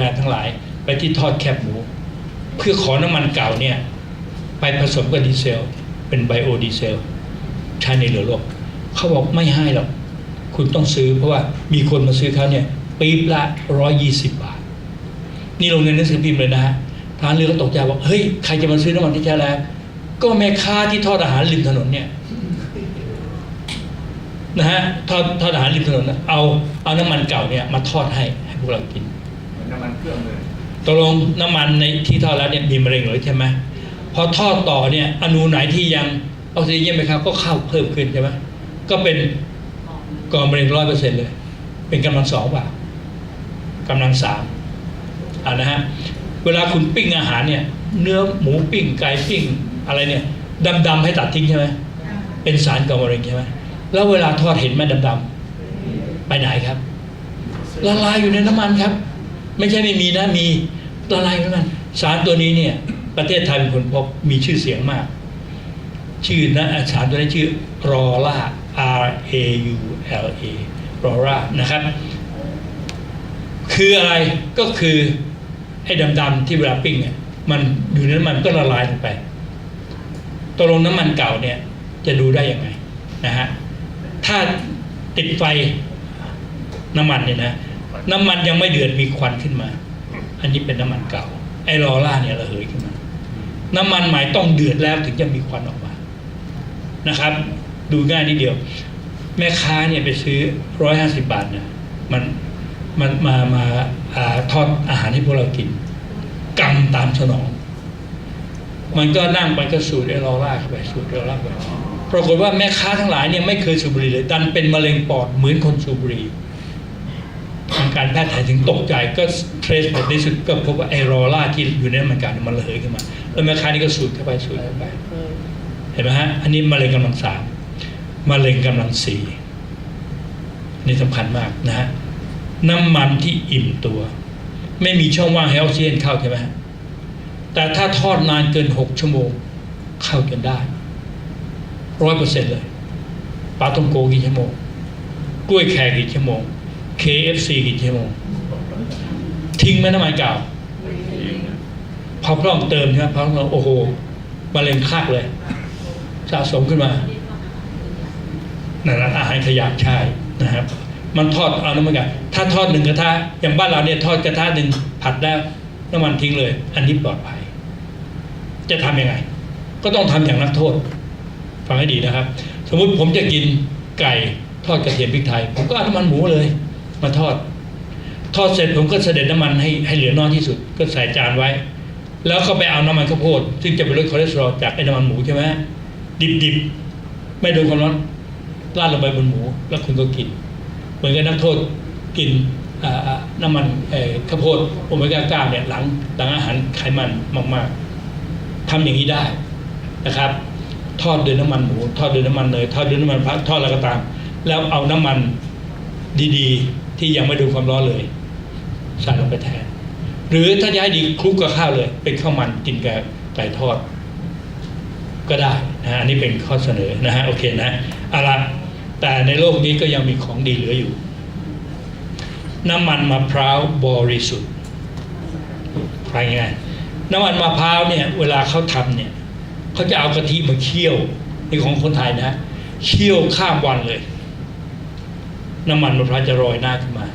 แรงทั้งหลายไปที่ทอดแคบหมู เพื่อขอน้ำมันเก่าเนี่ย ไปผสมกับดีเซล เป็นไบโอดีเซล ใช้ในเรือรบเขาบอกไม่ให้หรอก คุณต้องซื้อเพราะว่ามีคนมาซื้อเขาเนี่ยปีบละร้อยยี่สิบบาท นี่ลงในหนังสือพิมพ์เลยนะฮะทหารเรือก็ตกใจว่าเฮ้ย ใครจะมาซื้อน้ำมันที่แท้แล้ว ก็แม่ค้าที่ทอดอาหารริมถนนเนี่ยนะฮะทอดทอดอาหารริมถนนเอาเอาน้ำมันเก่าเนี่ยมาทอดให้ให้พวกเรากิน น้ำมันเครื่องเลยตกลงน้ำมันในที่ท่อแล้วเนี่ยมีมะเร็งเลยใช่ไหมพอท่อต่อเนี่ยอนูไหนที่ยังออกซิเจนไหมครับก็เข้าเพิ่มขึ้นใช่ไหมก็เป็นก่อมะเร็งร้อยเปอร์เซ็นต์เลย เป็นกำลังสองเปล่ากำลังสามอ่านะฮะเวลาคุณปิ้งอาหารเนี่ย เนื้อหมูปิ้งไก่ปิ้งอะไรเนี่ยดำๆให้ตัดทิ้งใช่ไหมเป็นสารก่อมะเร็งใช่ไหมแล้วเวลาทอดเห็นไหมดำๆไปไหนครับละลายอยู่ในน้ำมันครับ ไม่ใช่ไม่มีนะมีละลายอยู่ในน้ำมันสารตัวนี้เนี่ย ประเทศไทยเป็นคนพบมีชื่อเสียงมาก ชื่อนะสารตัวนี้ชื่อรอล่า R A U L A รอล่านะครับ คืออะไรก็คือไอ้ดำๆที่เวลาปิ้งเนี่ยมันอยู่ในน้ำมันก็ละลายลงไปตกลงน้ำมันเก่าเนี่ยจะดูได้ยังไงนะฮะถ้าติดไฟน้ำมันเนี่ยนะ น้ำมันยังไม่เดือดมีควันขึ้นมา อันนี้เป็นน้ำมันเก่า ไอ้ลอร่าเนี่ยระเหยขึ้นมา น้ำมันใหม่ต้องเดือดแล้วถึงจะมีควันออกมา นะครับ ดูง่ายนิดเดียว แม่ค้าเนี่ยไปซื้อร้อยห้าสิบาทเนี่ยมันมันมามาอาทอดอาหารให้พวกเรากินกรรมตามสนอง มันก็นั่งไปก็สูดไอ้ลอร่าเข้าไปสูดไอ้ลอร่าไปปรากฏว่าแม่ค้าทั้งหลายเนี่ยไม่เคยสูบบุหรี่เลยดันเป็นมะเร็งปอดเหมือนคนสูบบุหรี่ การแพทย์ไทยถึงตกใจก็เทรสไปที่สุดก็พบว่าไอโรล่าที่อยู่ในน้ำมันการมันระเหยขึ้นมา แล้วแม่ค้านี่ก็สูดเข้าไปสูดเข้าไป เห็นไหมฮะ อันนี้มะเร็งกำลังสามมะเร็งกำลังสี่นี่สำคัญมากนะฮะน้ำมันที่อิ่มตัว ไม่มีช่องว่างให้ออกซิเจนเข้าใช่ไหมฮะแต่ถ้าทอดนานเกินหกชั่วโมงเข้าจนได้ร้อยเปอร์เซ็นต์เลยปลาต้มโกกี่ชั่วโมงกล้วยแขกกี่ชั่วโมง KFC กี่ชั่วโมงทิ้งไหมน้ำมันเก่าพอพร่องเติมใช่ไหมพอพร่องโอ้โหมะเร็งคักเลยสะสมขึ้นมานั่นอาหารขยะใช่นะครับ มันทอดเอาน้ำมันกันถ้าทอดหนึ่งกระทะอย่างบ้านเราเนี่ยทอดกระทะหนึ่งผัดแล้วน้ำมันทิ้งเลย อันนี้ปลอดภัย จะทำยังไง ก็ต้องทำอย่างนักโทษ ฟังให้ดีนะครับ สมมุติผมจะกินไก่ทอดกระเทียมพริกไทย ผมก็เอาน้ำมันหมูเลย มาทอด ทอดเสร็จผมก็เสด็จน้ำมันให้ให้เหลือน้อยที่สุด ก็ใส่จานไว้ แล้วก็ไปเอาน้ำมันข้าวโพดซึ่งจะเป็นลดคอเลสเตอรอลจากไอ้น้ำมันหมูใช่ไหมดิบๆไม่โดนความร้อนราดลงไปบนหมู แล้วคุณก็กิน เหมือนกับนักโทษกินน้ำมันข้าวโพดโอเมก้าเก้าเนี่ยหลังหลังอาหารไขมันมากๆทำอย่างนี้ได้นะครับ ทอดด้วยน้ำมันหมู ทอดด้วยน้ำมันเนยทอดด้วยน้ำมันพระทอดแล้วก็ตาม แล้วเอาน้ำมันดีๆ ที่ยังไม่ดนความร้อนเลยใส่ลงไปแทน หรือถ้าจะให้ดีคลุกกับข้าวเลย เป็นข้าวมันกินกับไก่ทอด ก็ได้นะฮะอันนี้เป็นข้อเสนอนะฮะโอเคนะอาละแต่ในโลกนี้ก็ยังมีของดีเหลืออยู่ น้ำมันมะพร้าวบริสุทธิ์ใครไงน้ำมันมะพร้าวเนี่ยเวลาเขาทำเนี่ยเขาจะเอากะทิมาเคี่ยวนี่ของคนไทยนะเคี่ยวข้ามวันเลย น้ำมันมะพร้าวจะลอยหน้าขึ้นมา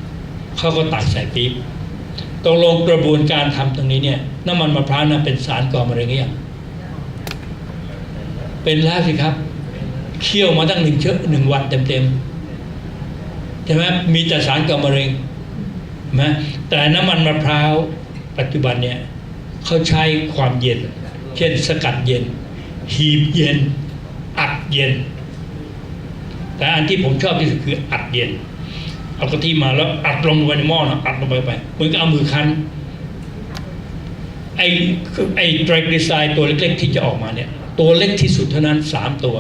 เขาก็ตักใส่ปี๊บตกลงกระบวนการทำตรงนี้เนี่ย น้ำมันมะพร้าวนะเป็นสารก่อมะเร็งยังเป็นแล้วสิครับเคี่ยวมาตั้งหนึ่งเชื้อหนึ่งวันเต็มๆใช่ไหมมีแต่สารก่อมะเร็งนไหมแต่น้ำมันมะพร้าวปัจจุบันเนี่ยเขาใช้ความเย็น เช่นสกัดเย็น หีบเย็น อัดเย็น แต่อันที่ผมชอบที่สุดคืออัดเย็น เอากะทิมาแล้วอัดลงไปในหม้อนะอัดลงไปไปเหมือนกับเอามือคั้นไอไอไตรกลีไซด์ตัวเล็ก ๆ ที่จะออกมาเนี่ย ตัวเล็กที่สุดเท่านั้นสามตัว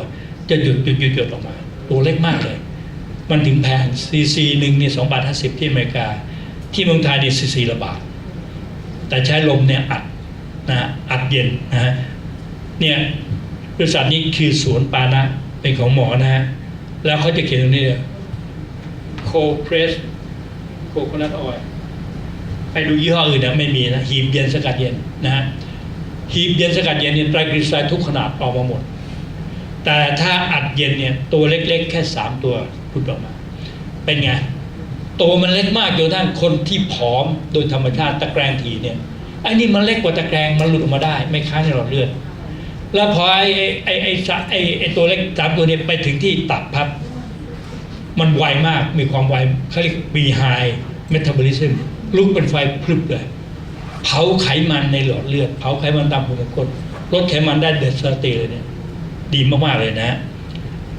จะหยุดหยุดหยุดหยุดออกมา ตัวเล็กมากเลย มันถึงแพงซีซีหนึ่งเนี่ยสองบาทห้าสิบที่อเมริกา ที่เมืองไทยเนี่ยซีซีละบาทแต่ใช้ลมเนี่ยอัดนะฮะอัดเย็นนะฮะเนี่ยบริษัทนี้คือสวนปานะเป็นของหมอนะฮะ แล้วเขาจะเขียนตรงนี้เลย cold press coconut oil ไปดูยี่ห้ออื่นนะไม่มีนะหีบเย็นสกัดเย็นนะฮะหีบเย็นสกัดเย็นเนี่ยไตรกลีเซอไรด์ทุกขนาดออกมาหมด แต่ถ้าอัดเย็นเนี่ยตัวเล็กๆ แค่สามตัวพุดออกมา เป็นไง ตัวมันเล็กมากจนทั่งคนที่ผอมโดยธรรมชาติตะแกรงถีเนี่ยไอ้นี่มันเล็กกว่าตะแกรงมันหลุดออกมาได้ ไม่ค้างในหลอดเลือด แล้วพอไอ้ไอ้ไอ้สะไอ้ไอ้ตัวเล็กสามตัวเนี่ยไปถึงที่ตับพับ มันไวมากมีความไวเขาเรียกบีไฮเมตาบอลิซึมลุกเป็นไฟพรึบเลย เผาไขมันในหลอดเลือด เผาไขมันตามหัวกดลดไขมันได้เดือดสตีเลยเนี่ย ดีมาก ๆ เลยนะ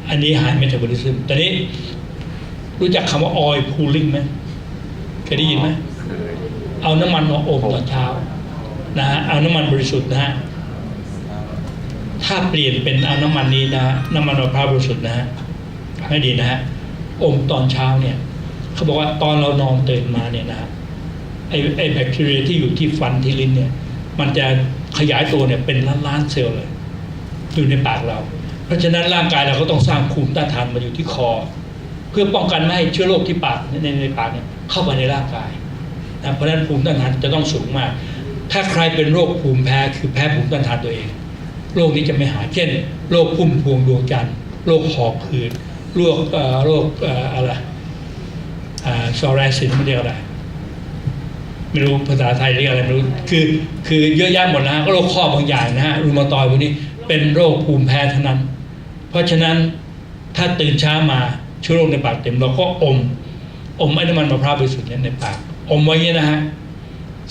อันนี้ไฮเมตาบอลิซึมตอนนี้ รู้จักคำว่าออยล์พูลิ่งไหมเคยได้ยินไหมเอาน้ำมันมาอบตอนเช้านะฮะเอาน้ำมันบริสุทธิ์นะฮะ ถ้าเปลี่ยนเป็นเอาน้ำมันนี้นะน้ำมันมะพร้าวบริสุทธิ์นะฮะให้ดีนะฮะอมตอนเช้าเนี่ย เขาบอกว่าตอนเรานอนตื่นมาเนี่ยนะฮะไอไอแบคทีเรียที่อยู่ที่ฟันที่ลิ้นเนี่ย มันจะขยายตัวเนี่ยเป็นล้านล้านเซลล์เลยอยู่ในปากเรา เพราะฉะนั้นร่างกายเราก็ต้องสร้างภูมิต้านทานมาอยู่ที่คอ เพื่อป้องกันไม่ให้เชื้อโรคที่ปากในในปากเนี่ยเข้าไปในร่างกายนะเพราะฉะนั้นภูมิต้านทานจะต้องสูงมาก ถ้าใครเป็นโรคภูมิแพ้คือแพ้ภูมิต้านทานตัวเอง โรคนี้จะไม่หายเช่นโรคพุ่มพวงดวงจันทร์โรคหอบหืดโรคเอ่อโรคอะไรซอรซินไม่เรียกอะไรไม่รู้ภาษาไทยเรียกอะไรไม่รู้คือคือเยอะแยะหมดนะฮะก็โรคข้อบางอย่างนะฮะรูมาตอยด์พวกนี้เป็นโรคภูมิแพ้เท่านั้น เพราะฉะนั้นถ้าตื่นเช้ามาเชื้อโรคในปากเต็มเราก็อม อมไอ้น้ำมันมะพร้าวบริสุทธิ์เนี่ยในปาก อมไว้เงี้ยนะฮะ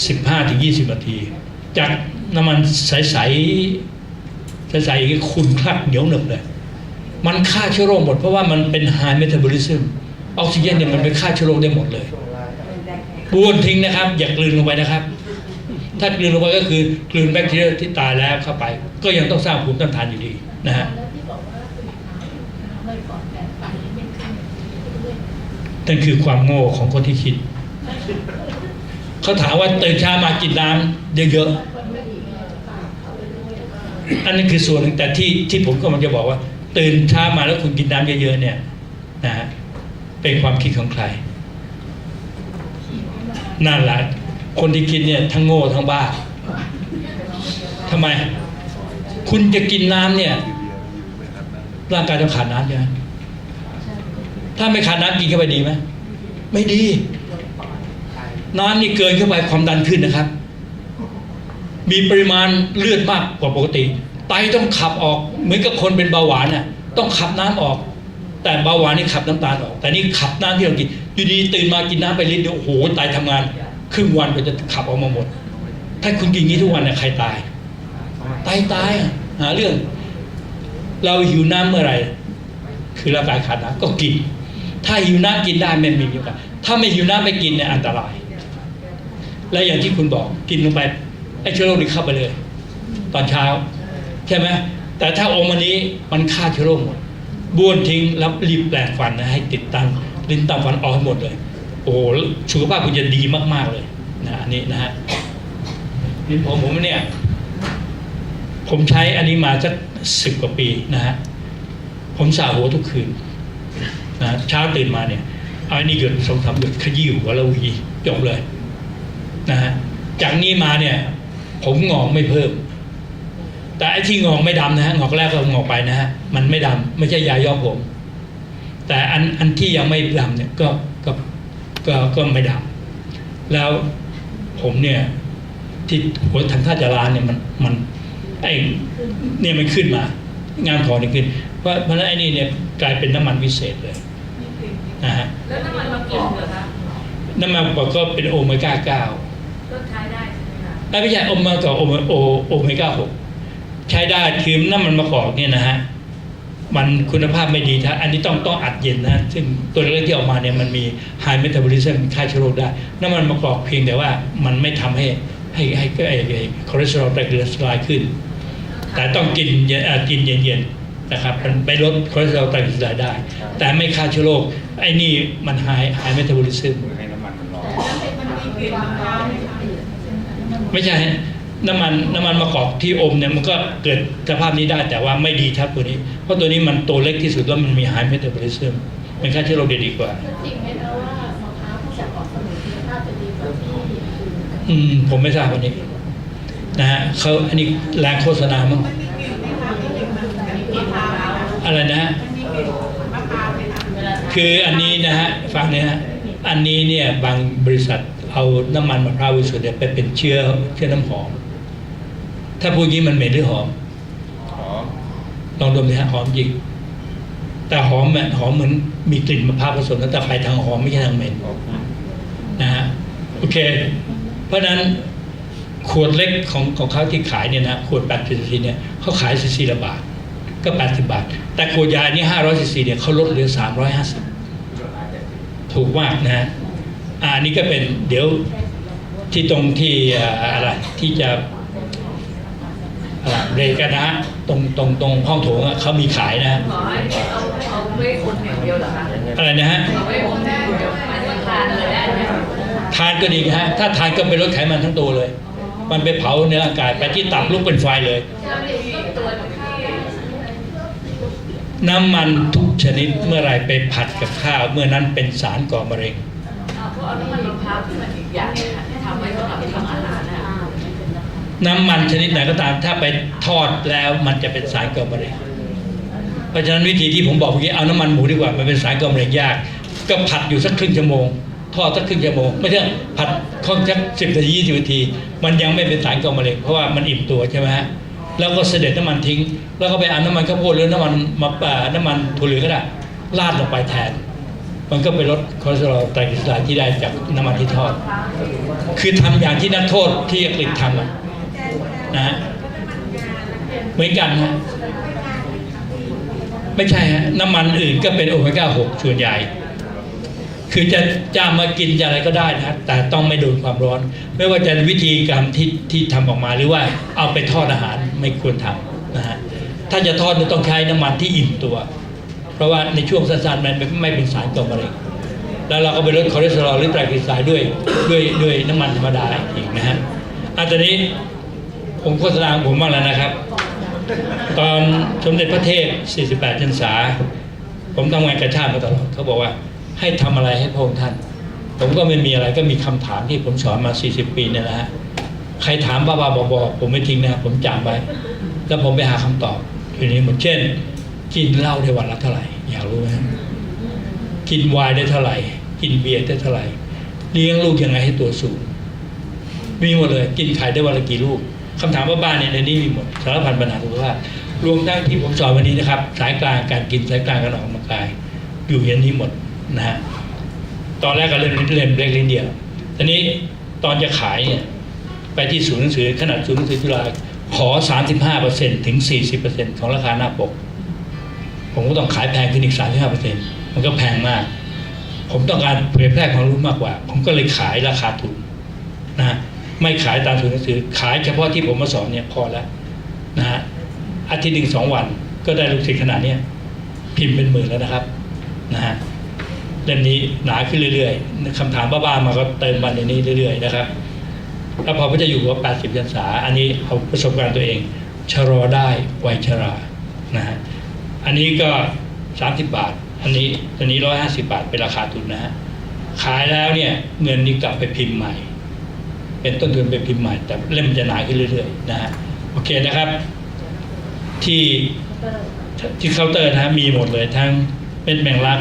สิบห้าถึงยี่สิบนาที จากน้ำมันใสๆ ใสๆขุ่นคลักเหนียวหนึบเลย มันฆ่าเชื้อโรคหมดเพราะว่ามันเป็นไฮเมตาบอลิซึมออกซิเจนเนี่ยมันไปฆ่าเชื้อโรคได้หมดเลยบ้วนทิ้งนะครับ อย่ากลืนลงไปนะครับ ถ้ากลืนลงไปก็คือกลืนแบคทีเรียที่ตายแล้วเข้าไป ก็ยังต้องสร้างภูมิต้านทานอยู่ดีนะฮะนั่นเรื่อยนั่นคือความโง่ของคนที่คิด เขาถามว่าตื่นเช้ามากินน้ำเยอะๆ อันนั้นคือส่วนหนึ่งแต่ที่ที่ผมก็มันจะบอกว่า ตื่นเช้ามาแล้วคุณกินน้ำเยอะๆเนี่ยนะฮะเป็นความคิดของใครนั่นแหละคนที่คิดเนี่ยทั้งโง่ทั้งบ้าทำไม คุณจะกินน้ำเนี่ย ร่างกายต้องขาดน้ำใช่ไหมถ้าไม่ขาดน้ำกินเข้าไปดีไหมไม่ดี น้ำนี่เกินเข้าไปความดันขึ้นนะครับ มีปริมาณเลือดมากกว่าปกติ ไตต้องขับออกเหมือนกับคนเป็นเบาหวานน่ะต้องขับน้ำออก แต่เบาหวานนี่ขับน้ำตาลออก แต่นี่ขับน้ำที่เรากินอยู่ดีตื่นมากินน้ำไปลิตรเดียวโอ้โหไตทำงาน ครึ่งวันก็จะขับออกมาหมด ถ้าคุณกินงี้ทุกวันเนี่ยใครตายตายตายอะหาเรื่อง เราหิวน้ำเมื่อไหร่คือร่างกายขาดน้ำก็กิน ถ้าหิวน้ำกินได้ไม่มีโอกาสถ้าไม่หิวน้ำไม่กินเนี่ยอันตราย และอย่างที่คุณบอกกินลงไป ไอ้เชื้อโรคนี่เข้าไปเลย ตอนเช้า ใช่ไหมแต่ถ้าองค์วันนี้มันฆ่าเชื้อโรคหมดบ้วนทิ้งแล้วรีบแปลงฟันนะให้ติดตั้งลิ้นตามฟันออกหมดเลย โอ้โหสุขภาพคุณจะดีมาก ๆเลยนะอันนี้นะฮะนี่ผมผมเนี่ย ผมใช้อันนี้มาสักสิบกว่าปีนะฮะผมสระหัวทุกคืนนะเช้าตื่นมาเนี่ยเอาอันนี้หยดสองสามหยดขยี้หัวแล้วหวีจบเลยนะฮะจากนี้มาเนี่ย ผมงอกไม่เพิ่ม แต่ไอ้ที่งอกไม่ดำนะฮะงอกแรกก็งอกไปนะฮะมันไม่ดำไม่ใช่ยาย้อมผม แต่อันอันที่ยังไม่ดำเนี่ยก็ก็ก็ก็ไม่ดำแล้วผมเนี่ยที่หัวทางท่าจารานเนี่ยมันมันไอ้เนี่ยมันขึ้นมา งานถอนนี่ขึ้นเพราะเพราะฉะนั้นไอ้นี่เนี่ยกลายเป็นน้ำมันวิเศษเลยนะฮะแล้วน้ำมันมะกอกเหรอคะน้ำมันประกอบก็เป็นโอเมก้าเก้าก็ใช้ได้ใช่ ไหมคะไอ้ไม่ใช่โอเมก้าโอเมโอโอเมก้าหกใช้ได้คือน้ำมันมะกอกเนี่ยนะฮะมันคุณภาพไม่ดีถ้าอันนี้ต้องต้องอัดเย็นนะ ซึ่งตัวเลขที่ออกมาเนี่ยมันมีไฮเมตาบอลิซึมฆ่าเชื้อโรคได้ น้ำมันมะกอกเพียงแต่ว่ามันไม่ทำให้ให้ให้ไอ้ไอ้คอเลสเตอรอลไตรกลีเซอไรด์ขึ้น แต่ต้องกินเย็นอ่ากินเย็นๆนะครับมันไปลดคอเลสเตอรอลไตรกลีเซอไรด์ได้ แต่ไม่ฆ่าเชื้อโรคไอ้นี่มันไฮไฮเมตาบอลิซึมให้น้ำมันมันร้อน ไหมคะไม่ใช่ฮะน้ำมันน้ำมันมะกอกที่อมเนี่ยมันก็เกิดสภาพนี้ได้แต่ว่าไม่ดีเท่าตัวนี้ เพราะตัวนี้มันตัวเล็กที่สุดแล้วมันมีไฮเมตาบอลิซึมมันฆ่าเชื้อโรคได้ดีกว่าจริงไหมคะว่ามะพร้าวที่จากเกาะสมุยคุณภาพจะดีกว่าที่อื่นอืมผมไม่ทราบวันนี้ นะฮะเขาอันนี้แรงโฆษณามั้งอะไรนะฮะคืออันนี้นะฮะฟังนะฮะอันนี้เนี่ยบางบริษัท เอาน้ำมันมะพร้าวบริสุทธิ์เนี่ยไปเป็นเชื้อเชื้อน้ำหอม ถ้าพูดอย่างนี้มันเหม็นหรือหอมอ๋อลองดมดิฮะหอมจริงแต่หอมแบบหอมเหมือนมีกลิ่นมะพร้าวผสมแล้วแต่ไปทางหอมไม่ใช่ทางเหม็นขอบคุณนะฮะโอเค เพราะฉะนั้นขวดเล็กของของเขาที่ขายเนี่ยนะขวด80ซีซีเนี่ยเขาขายซีซีละบาท ก็ 80 บาท แต่ขวดยานี่500ซีซีเนี่ยเขาลดเหลือ 350 ถูกมากนะฮะ อ่านี่ก็เป็นเดี๋ยวที่ตรงที่อ่าอะไรที่จะอะไรเบรกกันนะฮะตรงตรงตรงห้องโถงอะเขามีขายนะฮะขอให้เอาเอาไว้คนอย่างเดียวเหรอคะอะไรนะฮะเอาไว้คนอย่างเดียวหมายถึงทานเลยได้ไหมทานก็ดีนะฮะถ้าทานก็ไปลดไขมันทั้งตัวเลย มันไปเผาในร่างกายไปที่ตับลุกเป็นไฟเลยถ้าไม่มีตัวหนึ่งที่น้ำมันทุกชนิดเมื่อไหรไปผัดกับข้าว เมื่อนั้นเป็นสารก่อมะเร็ง เอาน้ำมันมะพร้าวที่มันอีกอย่างเนี่ยค่ะที่ทำไว้สำหรับทำอาหารน่ะน้ำมันชนิดไหนก็ตามถ้าไปทอดแล้วมันจะเป็นสารก่อมะเร็งเพราะฉะนั้นวิธีที่ผมบอกเมื่อกี้เอาน้ำมันหมูดีกว่ามันเป็นสารก่อมะเร็งยาก ก็ผัดอยู่สักครึ่งชั่วโมง ทอดสักครึ่งชั่วโมงไม่ใช่ผัดค่อนสักสิบนาทียี่สิบนาที มันยังไม่เป็นสารก่อมะเร็งเพราะว่ามันอิ่มตัวใช่ไหมฮะแล้วก็เสด็จน้ำมันทิ้ง แล้วก็ไปเอาน้ำมันข้าวโพดหรือน้ำมันมะอ่าน้ำมันถั่วเหลืองก็ได้ราดลงไปแทน มันก็ไปลดคอเลสเตอรอลไตรกลีเซอไรด์ที่ได้จากน้ำมันที่ทอด คือทำอย่างที่นักโทษที่อังกฤษทำอะนะฮะเหมือนกันฮะไม่ใช่ฮะน้ำมันอื่นก็เป็นโอเมก้า6ส่วนใหญ่ คือจะจะเอามากินจะอะไรก็ได้นะแต่ต้องไม่โดนความร้อน ไม่ว่าจะวิธีการที่ที่ทำออกมาหรือว่าเอาไปทอดอาหารไม่ควรทำนะฮะถ้าจะทอดต้องใช้น้ำมันที่อิ่มตัว เพราะว่าในช่วงสั้นๆมันไม่เป็นสารก่อมะเร็งแล้วเราก็ไปลดคอเลสเตอรอลหรือไตรกลีเซอไรด์ด้วยด้วยด้วยน้ำมันธรรมดาอีกนะฮะอันตอนนี้ผมโฆษณาของผมบ้างแล้วนะครับ ตอนสมเด็จพระเทพ 48พรรษา ผมทำงานกระชาติมาตลอดเขาบอกว่าให้ทำอะไรให้พระองค์ท่าน ผมก็ไม่มีอะไรก็มีคำถามที่ผมสอนมา 40 ปีเนี่ยนะฮะใครถามบ้าๆบอๆผมไม่ทิ้งนะผมจำไว้ แล้วผมไปหาคำตอบอยู่ในนี้หมดเช่น กินเหล้าได้วันละเท่าไหร่ อยากรู้ไหมกินไวน์ได้เท่าไหร่ กินเบียร์ได้เท่าไหร่ เลี้ยงลูกยังไงให้ตัวสูง มีหมดเลย กินไข่ได้วันละกี่ลูกคำถามว่าบ้านเนี่ยในนี้มีหมดสารพันปัญหาสุขภาพรวมทั้งที่ผมสอนวันนี้นะครับ สายกลางการกินสายกลางการออกกำลังกาย อยู่อย่างนี้หมดนะฮะตอนแรกก็เล่นเล่นเล็กเล่นเดียวทีนี้ตอนจะขายเนี่ยไปที่ศูนย์หนังสือขนาดศูนย์หนังสือจุฬาขอ 35%ถึง 40%ของราคาหน้าปก ผมก็ต้องขายแพงขึ้นอีก35%มันก็แพงมาก ผมต้องการเผยแพร่ความรู้มากกว่า ผมก็เลยขายราคาถูกนะ ไม่ขายตามศูนหนังสือ ขายเฉพาะที่ผมมาสอนเนี่ยพอแล้วนะฮะอาทิตย์หนึ่งสองวันก็ได้ลูกศิษย์ขนาดเนี้ยพิมพ์เป็นหมื่นแล้วนะครับนะฮะเล่มนี้หนาขึ้นเรื่อยๆคำถามบ้าๆมาก็เติมมาในนี้เรื่อยๆนะครับแล้วพอพระเจ้าอยู่หัว80พรรษา อันนี้เอาประสบการณ์ตัวเองชะลอได้ไวชรานะฮะ อันนี้ก็ 30 บาท อันนี้อันนี้ 150 บาทเป็นราคาทุนนะฮะขายแล้วเนี่ยเงินนี้กลับไปพิมพ์ใหม่ เป็นต้นทุนไปพิมพ์ใหม่ แต่เล่มจะหนาขึ้นเรื่อยๆนะฮะโอเคนะครับ ที่ที่เคาน์เตอร์นะฮะมีหมดเลยทั้งเป็นแมงลัก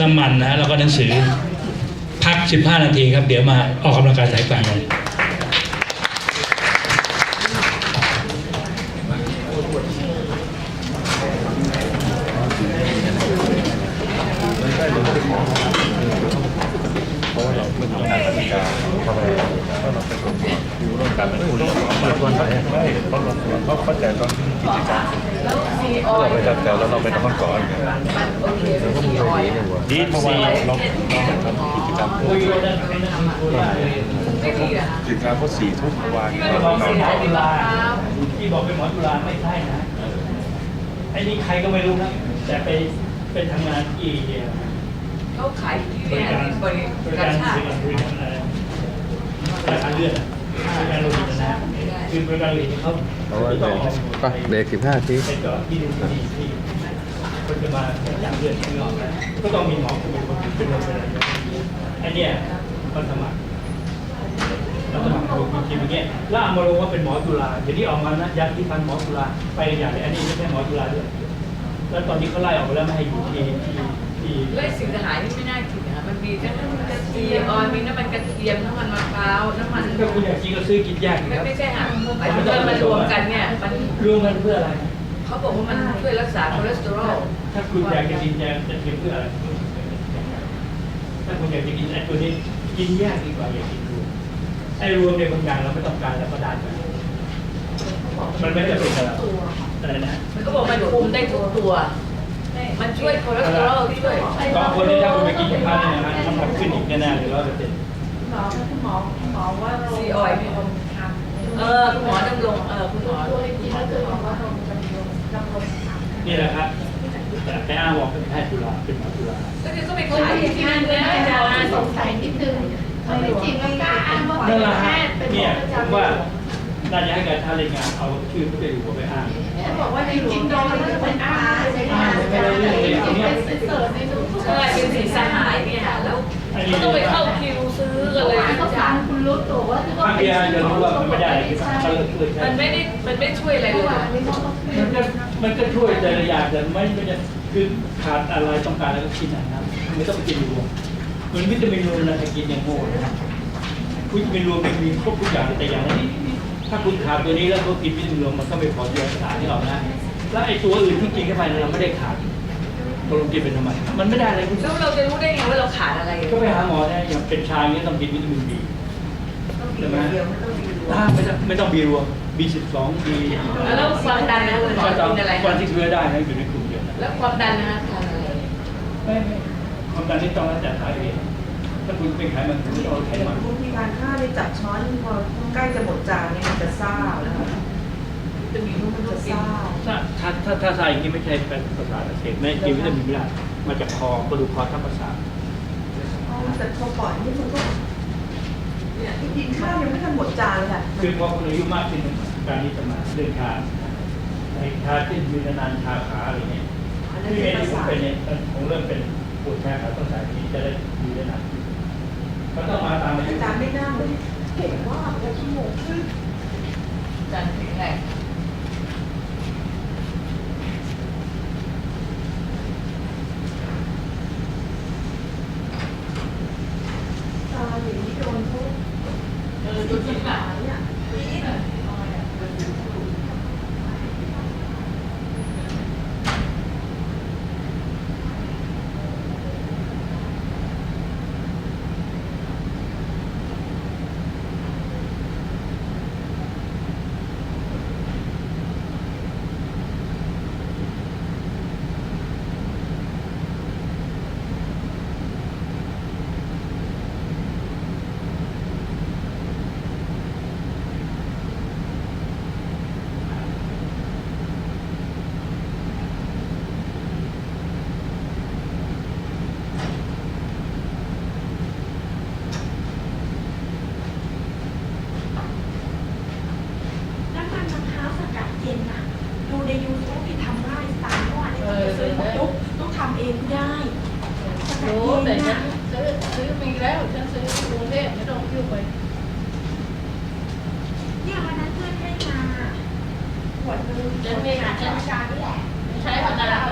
น้ำมันนะฮะแล้วก็หนังสือพัก 15 นาทีครับ เดี๋ยวมาออกกำลังกายสายกลางเพราะว่าเราไม่ต้องการกติกาเพราะเราเพราะเราเป็นคนอยู่ร่วมกันไม่ต้องเปิดวันไหนไม่เพราะเราเขาเข้าใจตอนที่กิจกรรม แล้วซีออ เรา ย ไปจัดการแล้วเราไปทำมันก่อน มันโอเคซีออย ดีเราะว่าเราเราทำกิจกรรมพวกไม่มีอกิจกรรมพวกสี่ทุ่มวานไม่เราบอกนอซีนออยมะพร้าที่บอกเป็นหมอจุฬาไม่ใช่นะไอ้นี่ใครก็ไม่รู้นะแต่ไปไปทำงานอีเดียเขาขายที่บเนี่ริยการบริการชาติบริการอะไรราคาเลือดบริการโลหิตนะคือบริการโลหิตเขาเอาไว้ต้เลองยออกไปเบรกสิบห้าที คนจะมาจับเลือดที่นอกนะก็ต้องมีหมอเป็นคนเป็นคนเป็นอะไรไอ้เนี่ยมันสมัครแล้วสมัครลงทีมอย่างเงี้ยแล้วเอามาลงว่าเป็นหมอจุฬาเดี๋ยวนี้ออกมานะยัดที่พันหมอจุฬาไปอย่างนี้อันนี้ไม่ใช่หมอจุฬาด้วยแล้วตอนนี้เขาไล่ออกไปแล้วไม่ให้อยู่ที่ที่ที่เลือดสิ่งสหายนี่ไม่น่ากินนะคะมันมีทั้งน้ำมันกระเทียมออยมีน้ำมันกระเทียมน้ำมันมะพร้าวน้ำมันถ้าคุณอยากกินก็ซื้อกินแยกไม่นะครับไม่ใช่ค่ะหมายถึงว่ามันรวมกันเนี่ยมันรวมกันเพื่ออะไร เขาบอกว่ามันช่วยรักษาคอเลสเตอรอลถ้าคุณอยากจะกินแยกจะกินเพื่ออะไรถ้าคุณอยากจะกินไอ้ตัวนี้กินแยกดีกว่าอย่ากินรวมไอ้รวมในยบางอย่างเราไม่ต้องการแล้วก็ได้ไปมันไม่จะเป็นอะไรอะไรนะมันก็บอกมันคุมได้ทุกตัว มันช่วยคอเลสเตอรอลช่วยบางคนที่ถ้าคุณไปกินอย่างนั้นเนี่ยนะน้ำหนักขึ้นอีกแน่ๆเลยร้อยเปอร์เซ็นต์หมอคุณหมอคุณหมอว่าซีออยล์ทำเออคุณหมอดำรงเออคุณหมอตัวจริงๆแล้วคือหมอว่า นี่แหละครับแต่ไปอ้างบอกเป็นแพทย์จุฬาเป็นหมอจุฬาก็คือก็ไปคนขายที่ที่งานั่นนเลยเนี่ยนะอาอาจารย์สงสัยนิดนึงไม่จริงไม่กล้าอ้างว่านั่เป็นนแหละแพฮะทย์เป็นหมเนี่อยประผมจำว่าน่าจะให้การท่ารายงานเอาชื่อผู้ไปอยู่ไปอ้างเขาบอกว่าจริงๆโดนมันเป็นอ้างใช่ไหมจริงๆเป็นเสิร์ฟในนู้นใช่เป็นสีสหายเนี่ยค่ะแล้ว เขาต้องไปเข้าคิวซื้อก็อะไรเลยเขาฟังคุณรู้ตัวว่าที่ว่าบางทีอาจจะรู้ว่ามันไม่ได้มันไม่ได้มันไม่ช่วยอะไรเลยมันก็มันก็ช่วยแต่ละอย่างแต่ไม่ไม่จะคือขาดอะไรต้องการแล้วก็กินอาหารไม่ต้องไปกินรวมเหมือนวิตามินรวมนะถ้ากินอย่างโง่นะวิตามินรวมมันมีครบทุกอย่างแต่อย่างนี้ถ้าคุณขาดตัวนี้แล้วก็กินวิตามินรวมมันก็ไม่พอที่จะรักษาที่เรานะแล้วไอ้ตัวอื่นที่กินเข้าไปเราไม่ได้ขาด ลงกินเป็นทำไม มันไม่ได้อะไรคุณแล้วเราจะรู้ได้ไงว่าเราขาดอะไรก็ไปหาหมอได้อย่างเป็นชาอย่างนี้ต้องกินวิตามินบีใช่ไหมอ่าไม่ต้องไม่ต้องบีรวมบีสิบสองบีแล้วความดันนะคุณหมอกินอะไรวันที่เชื้อได้นะอยู่ในกลุ่มเดียวนะแล้วความดันนะทานอะไรไม่ไม่ความดันที่ต้องรักษาสาเหตุถ้าคุณเป็นไขมันคุณต้องเอาไขมันบางทีทานข้าวในจับช้อนพอใกล้จะหมดจานเนี่ยมันจะซ่าแล้ว จะมีรูปมันจะซ่าถ้าถ้าถ้าถ้าทรายอย่างนี้ไม่ใช่เป็นประสาทอักเสบไม่กินวิตามินไม่ได้มาจากคอกระดูกคอทับประสาทแต่พอปล่อยนี่มันก็เนี่ยกินข้าวยังไม่ทันหมดจานเลยค่ะคือพอคนอายุมากขึ้นการนี้จะมาเรื่องชาไอ้ชาที่มีนานชาขาอะไรเงี้ยอันนั้นที่เป็นเนประที่ผมสาทเป็นเนี่ยผมเริ่มเป็นปวดแขนขาต้องสายนี้จะได้ดีได้นานก็ต้องมาตามอายุจารย์ไม่น่าเลยเก่งมากเลยชั่วโมงครึ่งจันทร์ถึงแหละ จุดที่แบบนี้ นน่ะดูในยูทูบที่ทำได้สไตล์เมื่อวานนี้ต้องซื้อมาปุ๊บต้องทำเองก็ได้สกัดรู้เย็แต่นฉันะนซื้อซื้อมีแล้วฉันซื้อกรุงเทพไม่ต้องคิวไปเนี่ยวันนั้นเพื่อนให้มาขวดนึงฉันมีขวดฉันจานนี่แหละใช้วันนั้นเราป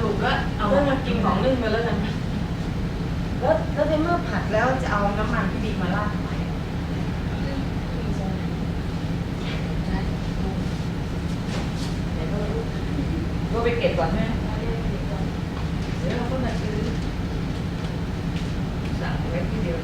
รุปแล้วเอามากินของนึ่งไปแล้วกันแล้วแล้วในเมื่อผัดแล้วจะเอาน้ำมันที่ดีมาราดทำไมเดี๋ยวเราไปเก็บก่อนไหมเดี๋ยวเราก็มาซื้อสั่งไว้ที่เดียว